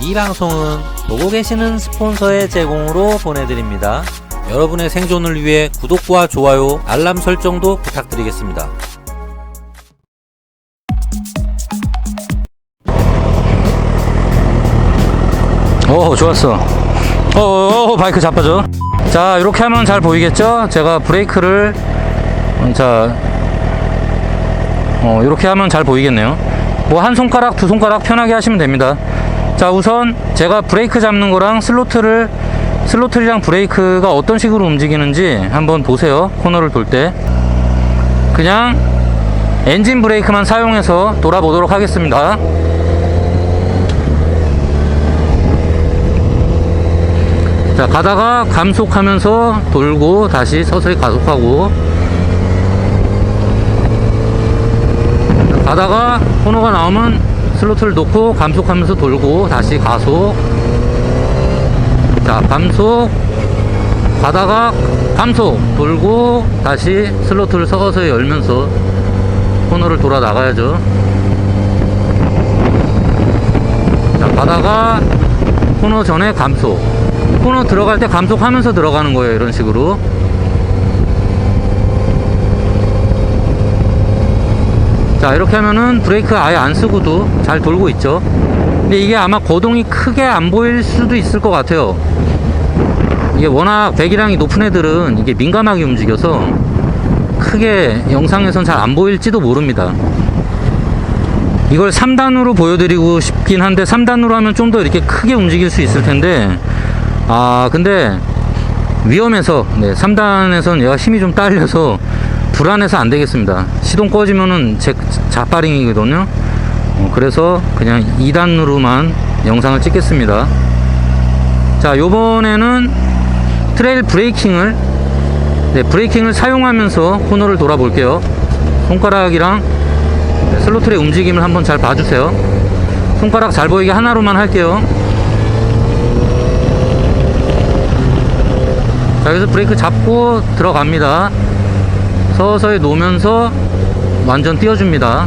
이 방송은 보고 계시는 스폰서의 제공으로 보내드립니다. 여러분의 생존을 위해 구독과 좋아요, 알람 설정도 부탁드리겠습니다. 오 좋았어. 어, 어, 어, 바이크 자빠져. 자 이렇게 하면 잘 보이겠죠? 제가 브레이크를 어, 자 어, 이렇게 하면 잘 보이겠네요. 뭐 한 손가락 두 손가락 편하게 하시면 됩니다 자 우선 제가 브레이크 잡는 거랑 슬로틀을 슬로틀이랑 브레이크가 어떤 식으로 움직이는지 한번 보세요. 코너를 돌 때. 그냥 엔진 브레이크만 사용해서 돌아보도록 하겠습니다. 자 가다가 감속하면서 돌고 다시 서서히 가속하고. 가다가 코너가 나오면 슬로틀 놓고 감속하면서 돌고 다시 가속. 자 감속. 가다가 감속. 돌고 다시 슬로틀 서서히 열면서 코너를 돌아 나가야죠. 자 가다가 코너 전에 감속. 코너 들어갈 때 감속하면서 들어가는 거예요 이런 식으로 자 이렇게 하면은 브레이크 아예 안 쓰고도 잘 돌고 있죠. 근데 이게 아마 거동이 크게 안 보일 수도 있을 것 같아요. 이게 워낙 배기량이 높은 애들은 이게 민감하게 움직여서 크게 영상에선 잘 안 보일지도 모릅니다. 이걸 3단으로 보여드리고 싶긴 한데 3단으로 하면 좀 더 이렇게 크게 움직일 수 있을 텐데 아 근데 위험해서 네, 3단에선 얘가 힘이 좀 딸려서 불안해서 안 되겠습니다. 시동 꺼지면은 제 자빠링이거든요. 어, 그래서 그냥 2단으로만 영상을 찍겠습니다. 자 요번에는 트레일 브레이킹을 네, 브레이킹을 사용하면서 코너를 돌아볼게요. 손가락이랑 네, 슬로틀의 움직임을 한번 잘 봐주세요. 손가락 잘 보이게 하나로만 할게요. 자 여기서 브레이크 잡고 들어갑니다 서서히 놓으면서 완전 띄워줍니다.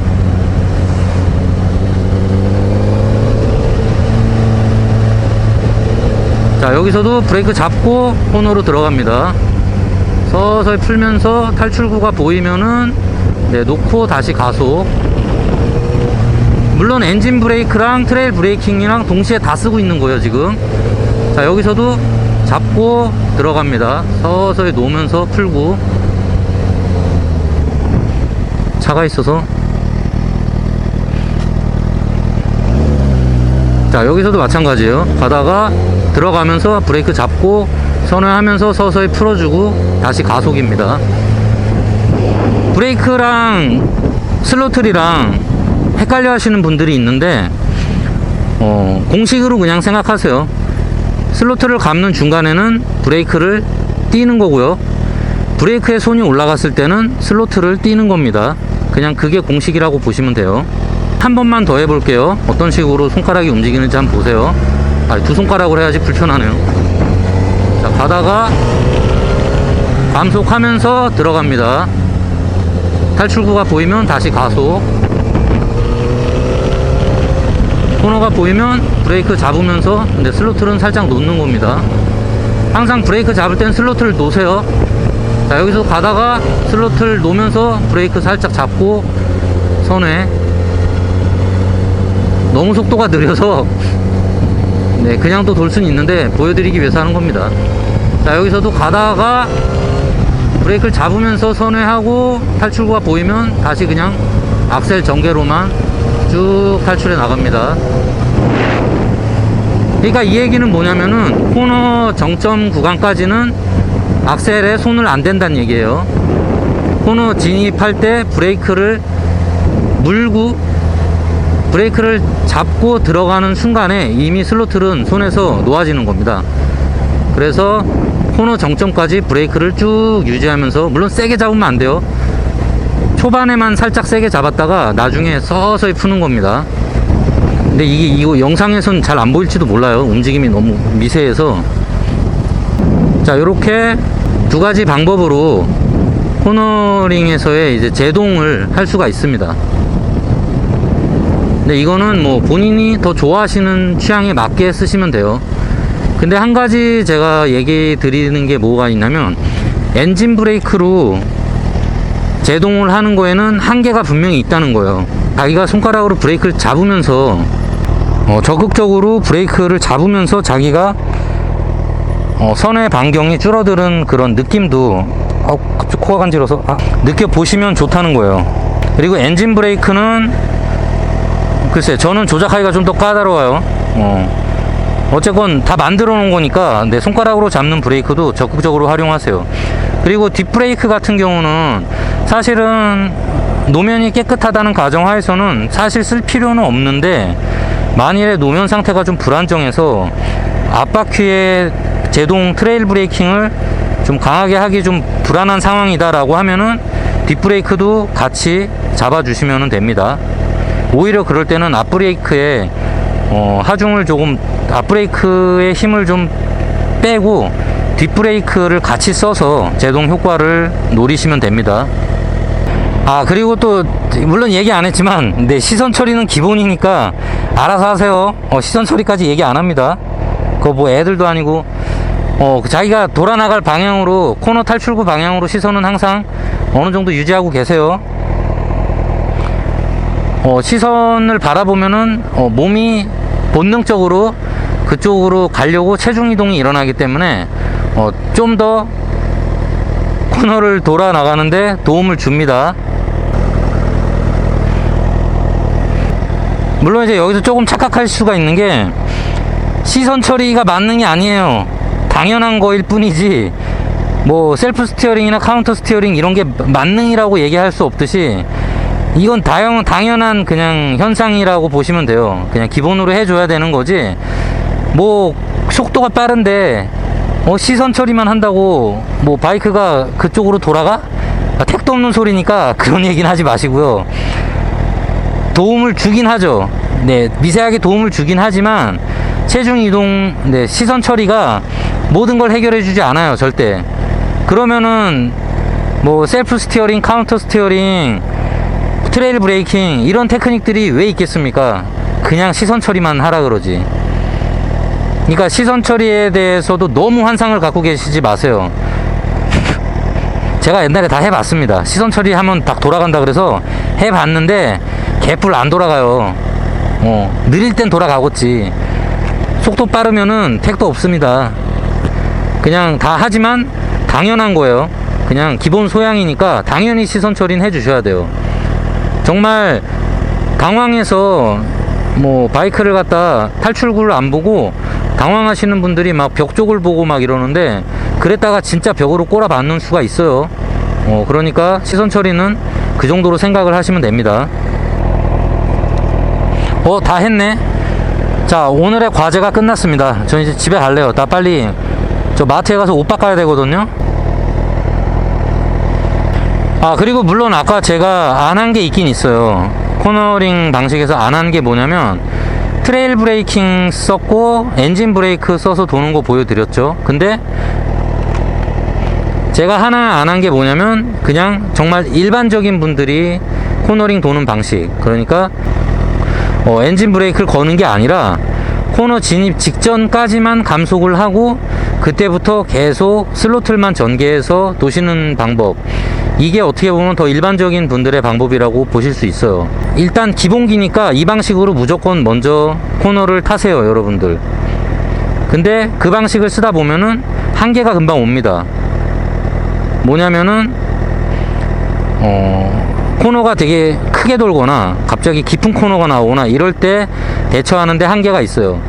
자 여기서도 브레이크 잡고 코너로 들어갑니다. 서서히 풀면서 탈출구가 보이면은 네 놓고 다시 가속. 물론 엔진 브레이크랑 트레일 브레이킹이랑 동시에 다 쓰고 있는 거예요 지금. 자 여기서도 잡고 들어갑니다. 서서히 놓으면서 풀고 차가 있어서. 자 여기서도 마찬가지예요. 가다가 들어가면서 브레이크 잡고 선회하면서 서서히 풀어주고 다시 가속입니다. 브레이크랑 슬로틀이랑 헷갈려 하시는 분들이 있는데 어, 공식으로 그냥 생각하세요. 슬로틀을 감는 중간에는 브레이크를 띄는 거고요. 브레이크에 손이 올라갔을 때는 슬로틀을 띄는 겁니다 그냥 그게 공식이라고 보시면 돼요. 한 번만 더 해볼게요. 어떤 식으로 손가락이 움직이는지 한번 보세요. 아, 두 손가락으로 해야지 불편하네요. 자 가다가 감속하면서 들어갑니다. 탈출구가 보이면 다시 가속. 코너가 보이면 브레이크 잡으면서 근데 슬로틀은 살짝 놓는 겁니다. 항상 브레이크 잡을 땐 슬로틀을 놓으세요 자 여기서 가다가 슬로틀 놓으면서 브레이크 살짝 잡고 선회 너무 속도가 느려서. 네 그냥 또 돌 수는 있는데 보여드리기 위해서 하는 겁니다. 자 여기서도 가다가 브레이크를 잡으면서 선회하고 탈출구가 보이면 다시 그냥 악셀 전개로만 쭉 탈출해 나갑니다. 그러니까 이 얘기는 뭐냐면은 코너 정점 구간까지는 악셀에 손을 안 댄다는 얘기예요. 코너 진입할 때 브레이크를 물고 브레이크를 잡고 들어가는 순간에 이미 슬로틀은 손에서 놓아지는 겁니다. 그래서 코너 정점까지 브레이크를 쭉 유지하면서 물론 세게 잡으면 안 돼요. 초반에만 살짝 세게 잡았다가 나중에 서서히 푸는 겁니다. 근데 이게 이거 영상에선 잘 안 보일지도 몰라요. 움직임이 너무 미세해서 자 이렇게 두 가지 방법으로 코너링에서의 이제 제동을 할 수가 있습니다 근데 이거는 뭐 본인이 더 좋아하시는 취향에 맞게 쓰시면 돼요. 근데 한 가지 제가 얘기 드리는 게 뭐가 있냐면 엔진 브레이크로 제동을 하는 거에는 한계가 분명히 있다는 거예요. 자기가 손가락으로 브레이크를 잡으면서 어, 적극적으로 브레이크를 잡으면서 자기가 어, 선의 반경이 줄어드는 그런 느낌도 어, 갑자기 코가 간지러서 아, 느껴보시면 좋다는 거예요. 그리고 엔진 브레이크는 글쎄 저는 조작하기가 좀 더 까다로워요. 어. 어쨌건 다 만들어 놓은 거니까 내 손가락으로 잡는 브레이크도 적극적으로 활용하세요. 그리고 뒷브레이크 같은 경우는 사실은 노면이 깨끗하다는 가정하에서는 사실 쓸 필요는 없는데 만일에 노면 상태가 좀 불안정해서 앞바퀴에 제동 트레일 브레이킹을 좀 강하게 하기 좀 불안한 상황이다라고 하면은 뒷브레이크도 같이 잡아주시면 됩니다. 오히려 그럴 때는 앞브레이크에 어, 하중을 조금 앞브레이크의 힘을 좀 빼고 뒷브레이크를 같이 써서 제동 효과를 노리시면 됩니다. 아 그리고 또 물론 얘기 안 했지만 네 시선 처리는 기본이니까 알아서 하세요. 어, 시선 처리까지 얘기 안 합니다. 그거 뭐 애들도 아니고 어 자기가 돌아 나갈 방향으로 코너 탈출구 방향으로 시선은 항상 어느 정도 유지하고 계세요. 어, 시선을 바라보면은 어, 몸이 본능적으로 그쪽으로 가려고 체중 이동이 일어나기 때문에 어, 좀 더 코너를 돌아 나가는데 도움을 줍니다. 물론 이제 여기서 조금 착각할 수가 있는 게 시선 처리가 만능이 아니에요. 당연한 거일 뿐이지 뭐 셀프 스티어링이나 카운터 스티어링 이런 게 만능이라고 얘기할 수 없듯이 이건 다영, 당연한 그냥 현상이라고 보시면 돼요. 그냥 기본으로 해줘야 되는 거지. 뭐 속도가 빠른데 어, 시선 처리만 한다고 뭐 바이크가 그쪽으로 돌아가? 아, 택도 없는 소리니까 그런 얘기는 하지 마시고요. 도움을 주긴 하죠. 네, 미세하게 도움을 주긴 하지만 체중 이동, 네, 시선 처리가 모든 걸 해결해 주지 않아요, 절대. 그러면은 뭐 셀프 스티어링, 카운터 스티어링, 트레일 브레이킹 이런 테크닉들이 왜 있겠습니까? 그냥 시선 처리만 하라 그러지. 그러니까 시선 처리에 대해서도 너무 환상을 갖고 계시지 마세요. 제가 옛날에 다 해봤습니다. 시선 처리하면 딱 돌아간다 그래서 해봤는데 개뿔 안 돌아가요. 어, 느릴 땐 돌아가겠지. 속도 빠르면은 택도 없습니다. 그냥 다 하지만 당연한 거예요. 그냥 기본 소양이니까 당연히 시선 처리는 해주셔야 돼요. 정말 당황해서 뭐 바이크를 갖다 탈출구를 안 보고 당황하시는 분들이 막 벽 쪽을 보고 막 이러는데 그랬다가 진짜 벽으로 꼬라 박는 수가 있어요. 어, 그러니까 시선 처리는 그 정도로 생각을 하시면 됩니다. 어, 다 했네. 자, 오늘의 과제가 끝났습니다. 저 이제 집에 갈래요. 나 빨리 저 마트에 가서 옷 바꿔야 되거든요. 아, 그리고 물론 아까 제가 안 한 게 있긴 있어요. 코너링 방식에서 안 한 게 뭐냐면 트레일 브레이킹 썼고 엔진 브레이크 써서 도는 거 보여드렸죠. 근데 제가 하나 안 한 게 뭐냐면 그냥 정말 일반적인 분들이 코너링 도는 방식. 그러니까 어, 엔진 브레이크를 거는 게 아니라 코너 진입 직전까지만 감속을 하고 그때부터 계속 슬로틀만 전개해서 도시는 방법. 이게 어떻게 보면 더 일반적인 분들의 방법이라고 보실 수 있어요. 일단 기본기니까 이 방식으로 무조건 먼저 코너를 타세요, 여러분들. 근데 그 방식을 쓰다 보면은 한계가 금방 옵니다. 뭐냐면은 어, 코너가 되게 크게 돌거나 갑자기 깊은 코너가 나오거나 이럴 때 대처하는데 한계가 있어요.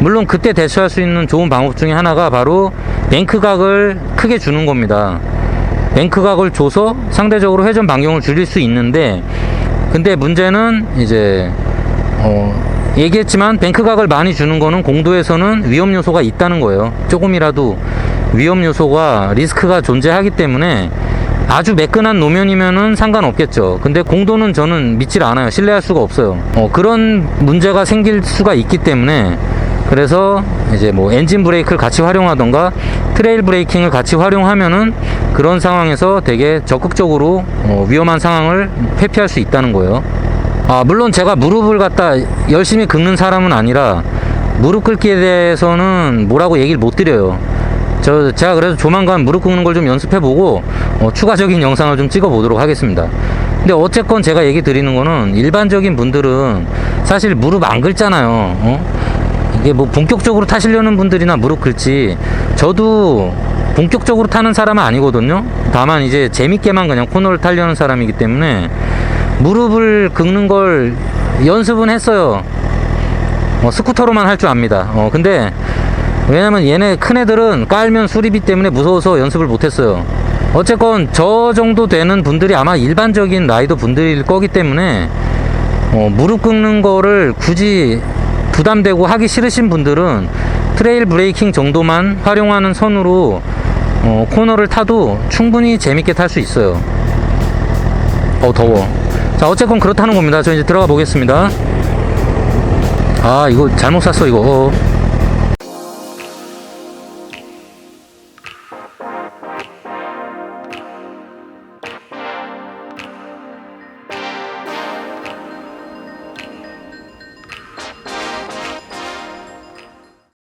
물론 그때 대처할 수 있는 좋은 방법 중에 하나가 바로 뱅크각을 크게 주는 겁니다. 뱅크각을 줘서 상대적으로 회전 반경을 줄일 수 있는데 근데 문제는 이제 어, 얘기했지만 뱅크각을 많이 주는 거는 공도에서는 위험 요소가 있다는 거예요. 조금이라도 위험 요소가 리스크가 존재하기 때문에 아주 매끈한 노면이면은 상관없겠죠. 근데 공도는 저는 믿질 않아요. 신뢰할 수가 없어요. 어, 그런 문제가 생길 수가 있기 때문에 그래서 이제 뭐 엔진 브레이크를 같이 활용하던가 트레일 브레이킹을 같이 활용하면은 그런 상황에서 되게 적극적으로 어, 위험한 상황을 회피할 수 있다는 거예요. 아, 물론 제가 무릎을 갖다 열심히 긁는 사람은 아니라 무릎 꿇기에 대해서는 뭐라고 얘기를 못 드려요. 저 제가 그래서 조만간 무릎 꿇는 걸 좀 연습해 보고 어, 추가적인 영상을 좀 찍어 보도록 하겠습니다. 근데 어쨌건 제가 얘기 드리는 거는 일반적인 분들은 사실 무릎 안 긁잖아요. 어? 이게 뭐 본격적으로 타시려는 분들이나 무릎 꿇지 저도 본격적으로 타는 사람은 아니거든요. 다만 이제 재밌게만 그냥 코너를 타려는 사람이기 때문에 무릎을 긁는 걸 연습은 했어요. 어, 스쿠터로만 할 줄 압니다. 어, 근데 왜냐면 얘네 큰 애들은 깔면 수리비 때문에 무서워서 연습을 못 했어요. 어쨌건 저 정도 되는 분들이 아마 일반적인 라이더 분들일 거기 때문에 어, 무릎 꿇는 거를 굳이 부담되고 하기 싫으신 분들은 트레일 브레이킹 정도만 활용하는 선으로 어, 코너를 타도 충분히 재밌게 탈 수 있어요. 어 더워. 자 어쨌건 그렇다는 겁니다. 저 이제 들어가 보겠습니다. 아 이거 잘못 샀어 이거. 어.